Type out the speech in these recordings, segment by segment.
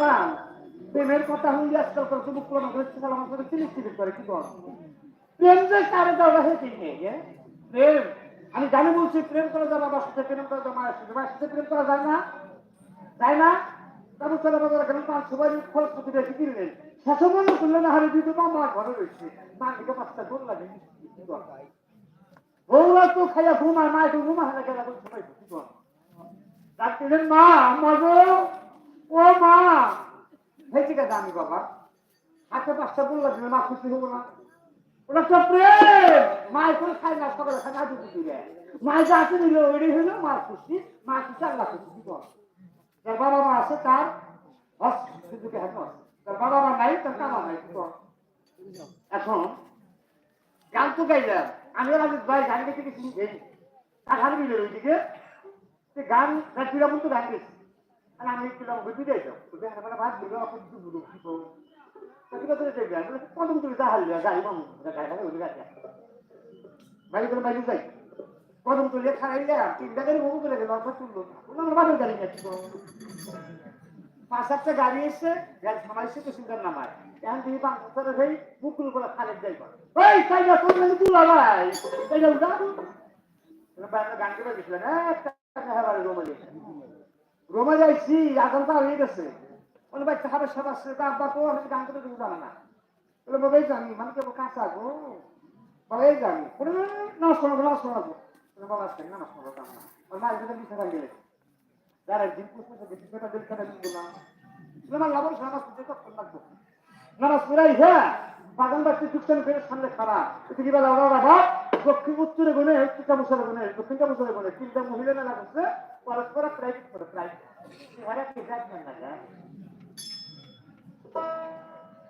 বাগান। প্রেমের কথা হইলে আজকাল করে মুখ করে হচ্ছে বলে আমার সাথে চিলিক চিলিক করে, কি কর প্রেম যে কারে দেওয়া হয়েছে প্রেম, আমি জানি বলছি, প্রেম করা যায় বাবার সাথে, প্রেম করা যায় মায়ের সাথে মায়ের সাথে প্রেম করা যায় না। যায় না? তারপর চলে বাজার গেলেন পাঁচ সবাই খরচ প্রতি রেখে কিনলেন শেষে মনে করলেন না, হারে দিতে মা ঘরে রয়েছে। মা দিকে পাঁচটা গোল লাগে বউরা তো খাইয়া ঘুমায় মা একটু ঘুমা হারা গেলা ভাই কি কর ডাক্তারের মা গো ও মা! হয়েছে কে জানি বাবা, হাতে পাঁচটা লাগবে, মা খুশি হব না। ওরা তো প্রেম! মায়ের করে খাই না, সকালে খাই না দুটো দিলে মায়ের যা আছে নিল ওইটাই হইল মার খুশি, মা খুশি আল্লাহ খুশি কর যার বাবা মা আছে, তার হস সুযোগে হস তার বাবা মা নাই, তার কামা নাই এখন, গান তো গাইলাম আমি আমি ভাই, গান গেছে কিছু তার হার মিলে ওইদিকে গান গাছিলাম তো গান গেছি। আর আমি ছিলাম বুঝি যাই যাও বুঝে হাতে ভাত দিল আপনি কিছু বুঝো কি করব? ঠিক আছে দেখবে আমি কদম তুলি তা হারলি গাড়ি মামু গাড়ি গাড়ি ওই গাড়ি বাইরে করে বাইরে যাই। কদম তুলে খাইলে তিনটা গাড়ি বহু করে গেল অল্প তুললো আমার বাজার গাড়ি যাচ্ছি পাঁচ সাতটা গাড়ি এসছে গাড়ি থামাইছে তো সুন্দর নামায়। এখন তুমি পাঁচ বছর সেই পুকুর করে খালের যাই করে ওই তাই না, তোর মানে তুলা ভাই? তাই না গান করে গেছিলেন হ্যাঁ রোমা যাইছি যাইছি হয়ে গেছে। বলে ভাই তাহার সব আসছে তা আব্বা তো আমি গান না। বলে, বাবা, এই জানি মানে কেবল কাঁচা গো? বাবা এই জানি বলে নমস্কার বলে, বাবা আসছে নমস্কার জানা না। আর মায়ের সাথে বিছা গান গেলে দিন বললাম আমার লাভ নামাজ পড়তে কখন লাগতো নামাজ হ্যাঁ বাগান বাড়তে চুপচান ফেরে সামনে খারাপ এতে কি বলে বাবা দক্ষিণ উত্তরে গুনে উত্তরটা মুসলে গুনে দক্ষিণটা মুসলে গুনে তিনটা মহিলা মেলা করছে পরস্পর প্রাইভেট এবারে কি যাচ্ছেন না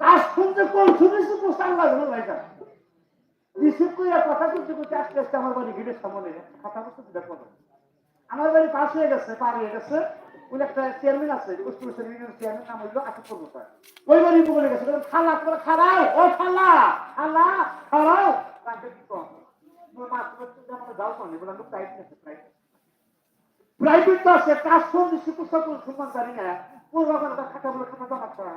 কাজ শুনতে কোন শুনেছি পোস্টার লাগল ভাইটা রিসিভ করে কথা করতে করতে আস্তে আস্তে আমার বাড়ি গেটের সামনে কথা বলতে দেখো আমার বাড়ি পাশ হয়ে গেছে পার হয়ে গেছে ওই একটা চেয়ারম্যান আছে ইউনিয়ন চেয়ারম্যান নাম হইল আশিক কর্ম স্যার ওই বাড়ি বলে গেছে খালা তোরা খারাও ও খালা খালা খারাও তাকে কি কম মাছ আমাকে যাও কনে বলে লোক প্রাইভেট আছে প্রাইভেট প্রাইভেট আছে কাজ শুনতে শিক্ষক সকল সম্মান জানি না। ওর বাবার খাতা বলে খাতা জমা করা।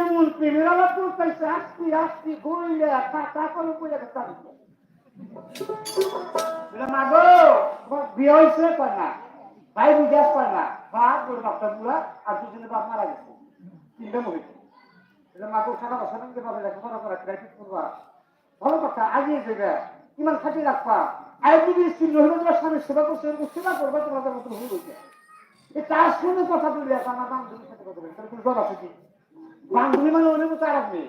এমন প্রেমের আলাপ করতেছে আসছি আসছি ঘুরলে তা করে কয় না ভাই বুঝাস কয় না বাপ, ওর বাপটা বুড়া, আর দুজনে বাপ মারা গেছে। তিনটা মহিলা। এটা মা গো, সারা বছর পারবে লেখাপড়া করা প্র্যাকটিস করবা। ভালো কথা আগিয়ে দেবে ইমান খাটিয়ে রাখবা। আর যদি স্ত্রী রহিল তোমার স্বামীর সেবা করছে, এরকম সেবা করবা, তোমাদের মতো ভুল হয়েছে এই তার সঙ্গে কথা বলি আছে আমার বান্ধবীর সাথে কথা বলবে, তার কোনো জ্বর আছে বান্ধবী মানে অনেক নেই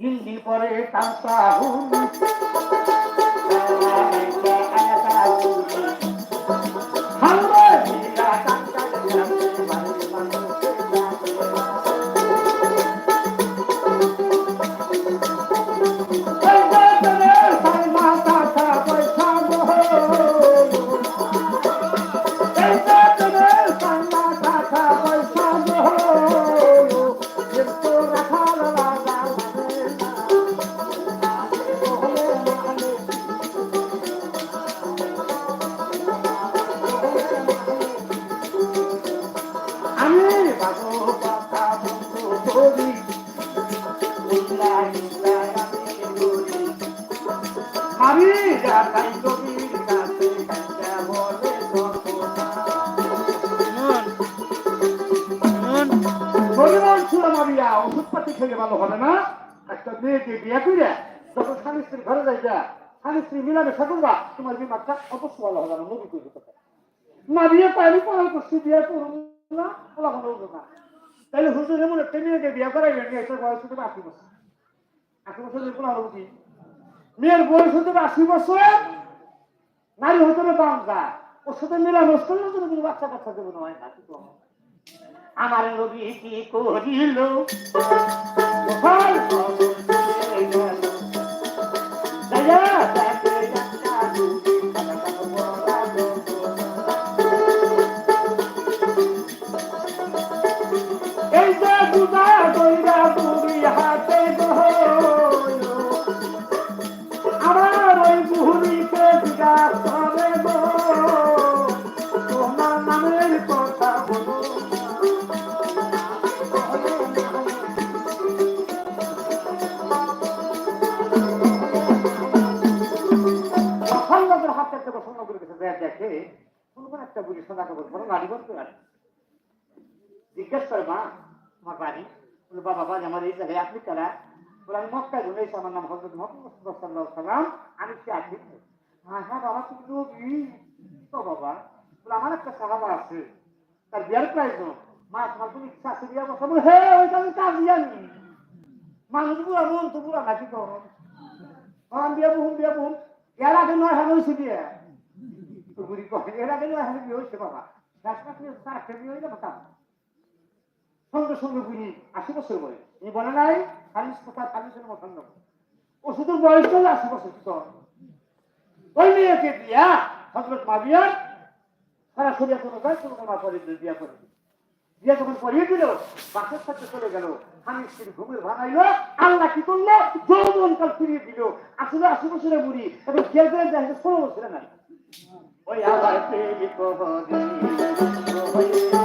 দিন দিন পরে তামসা ওষুধপাতি খেলে ভালো হবে না। একটা মেয়েকে বিয়ে করে যখন স্বামী স্ত্রীর ঘরে যাইবা, স্বামী স্ত্রী মিলামেশা করবা তোমার বিমারটা অবশ্যই ভালো হবে না, নবী করে দিতে না, বিয়ে পাইনি পড়াল করছি, বিয়ে করব না ওলা ভালো হলো না তাহলে হুজুর এমন একটা মেয়েকে বিয়ে করাইবেন নিয়ে এটার বয়স হতে আশি বছর। আশি বছর এরকম আরও কি মেয়ের বয়স হতে আশি বছর, নারী হতে হবে বাংলা। ওর সাথে মিলামেশ করলে তুমি কোনো বাচ্চা কাচ্চা দেবো না হয় না? আমার রবি কি করিল? কোন কোন একটা বুঝি সোনা কাপড় বড় গাড়ি করতে পারে? জিজ্ঞেস করে, মা আমার বাড়ি। বলে, বাবা, বাড়ি আমার এই জায়গায়, আপনি কারা? বলে, আমি মক্কায় ঘুরে এসে আমার নাম হজরত মোহাম্মদ সাল্লাম আমি কি আপনি হ্যাঁ হ্যাঁ বাবা, তুমি নবী তো, বাবা, বলে, আমার একটা সাহাবা আছে। তার বিয়ার প্রয়োজন মা, তোমার তুমি ইচ্ছা আছে বিয়ার কথা বলে, হে, ওইটা আমি কাজ জানি মানুষ বুড়া মন তো বুড়া, নাকি করো হ্যাঁ বিয়া বহুন বিয়া বহুন। এর আগে নয় হাজার হয়েছে বিয়ে তো বুড়ি কয়, এর আগে নয় হাজার বিয়ে হয়েছে বাবা। শেষ মাসে তার একটা বিয়ে হয়ে যাবে তা সঙ্গে সঙ্গে বুঝি, আশি বছর বয়স। এই বলে নাই খালিশ কথা খালিশের মতন নেব বয়স চলে আশি বছর, কি ওই মেয়েকে বিয়া হজরত মা সারা সরিয়া কোনো কাজ, কোনো মা করে বিয়া করে বিয়া যখন করিয়ে দিল বাসের সাথে চলে গেল স্বামী স্ত্রী ঘুমের ভাঙাইলো, আল্লাহ কি করল? যৌবন কাল ফিরিয়ে দিল। আসলে আশি বছরে বুড়ি, এবং বিয়ে করে ষোলো বছরে নাই ওই আবার প্রেমিক হরি, ওই তারি,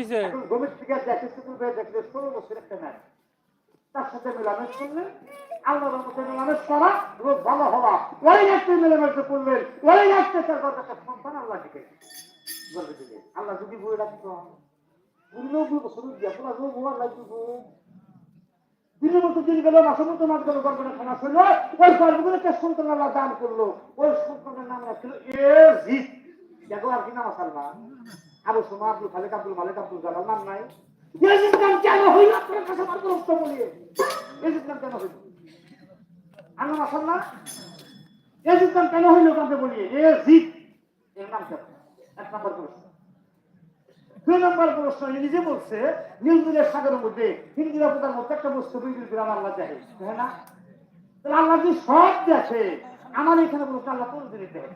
কিসে এখন গভীর থেকে দেখে শুধু দেখলে ষোলো বছর একটা নাই তার সাথে মেলামেশ করলেন আল্লাহর মতো মেলামেশ করা রোগ ভালো হওয়া। ওই রাত্রে মেলামেশে করলেন, ওই রাত্রে তার কথা সন্তান আল্লাহ দিকে বলে দিলে, আল্লাহ যদি বই রাখতো বুঝলেও দুই বছর দিয়া তোমার রোগ হওয়ার লাগবে দিনের মতো দিন গেল, মাসের মতো মাস গেল গর্ভটা খানা ছিল ওই গর্ভগুলো একটা সন্তান আল্লাহ দান করল। ওই সন্তানের নাম রাখছিল এ জিত দেখো আর কি নাম আল্লাহ আবু সোমা আব্দুল খালেক আব্দুল মালিক, আব্দুল জালাল, নাম নাই। নাম কেন হইল? আপনার কাছে আমার প্রশ্ন নাম কেন হইল? নাম কেন হইল ইয়াজিদ। এর নাম কেন? এক প্রশ্ন। দুই নম্বর প্রশ্ন নিজে বলছে নীলদিনের সাগরের মধ্যে হিন্দিরা পোতার মধ্যে একটা বস্তু বিদ্যুৎ গ্রাম আল্লাহ দেখে। তাই না তাহলে আল্লাহ যদি সব দেখে, আমার এখানে বলছে আল্লাহ কোন জিনিস দেখে?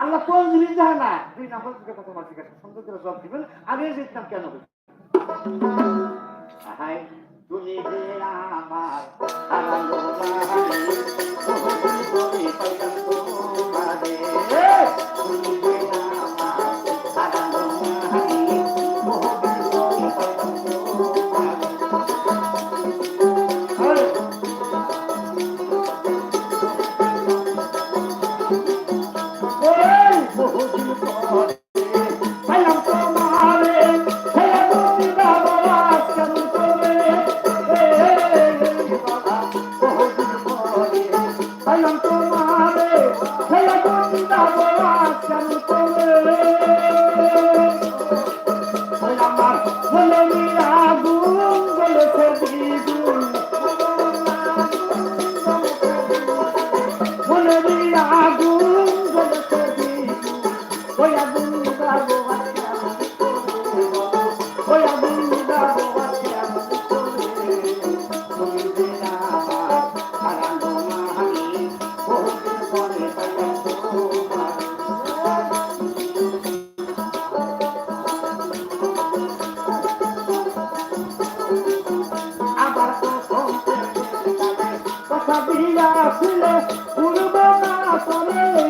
আল্লাহ কোন জিনিস দেখে না? দুই নাফল থেকে কথা তোমার জিজ্ঞাসা সুন্দর করে জবাব দিবেন। আগে যেতাম কেন হাই তুমি যে আমার না ফিরে না তবে